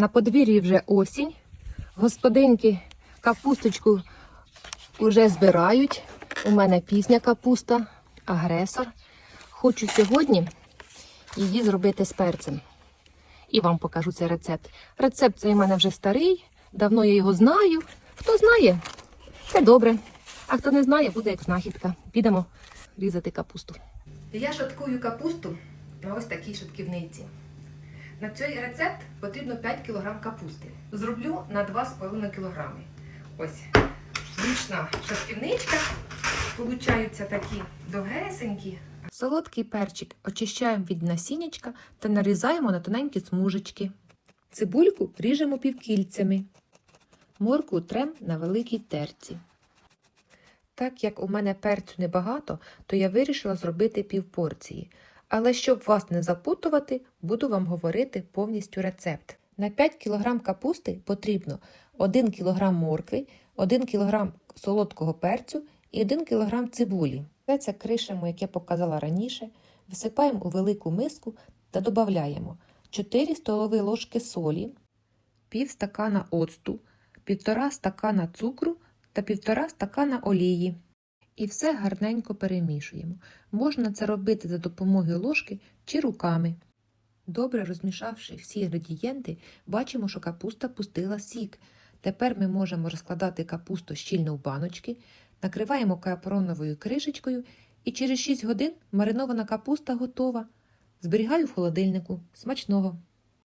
На подвір'ї вже осінь. Господинки капусточку вже збирають. У мене пізня капуста, агресор. Хочу сьогодні її зробити з перцем. І вам покажу цей рецепт. Рецепт цей у мене вже старий, давно я його знаю. Хто знає, це добре. А хто не знає, буде як знахідка. Підемо різати капусту. Я шаткую капусту ось такій шатківниці. На цей рецепт потрібно 5 кг капусти. Зроблю на 2,5 кг. Ось звична шатківничка. Получаються такі довгесенькі. Солодкий перчик очищаємо від насіннячка та нарізаємо на тоненькі смужечки. Цибульку ріжемо півкільцями. Моркву трем на великій терці. Так як у мене перцю небагато, то я вирішила зробити півпорції. Але щоб вас не запутувати, буду вам говорити повністю рецепт. На 5 кг капусти потрібно 1 кг моркви, 1 кг солодкого перцю і 1 кг цибулі. Все це кришимо, як я показала раніше, висипаємо у велику миску та додаємо 4 столові ложки солі, пів стакана оцту, 1,5 стакана цукру та 1,5 стакана олії. І все гарненько перемішуємо. Можна це робити за допомогою ложки чи руками. Добре розмішавши всі інгредієнти, бачимо, що капуста пустила сік. Тепер ми можемо розкладати капусту щільно в баночки, накриваємо капроновою кришечкою і через 6 годин маринована капуста готова. Зберігаю в холодильнику. Смачного!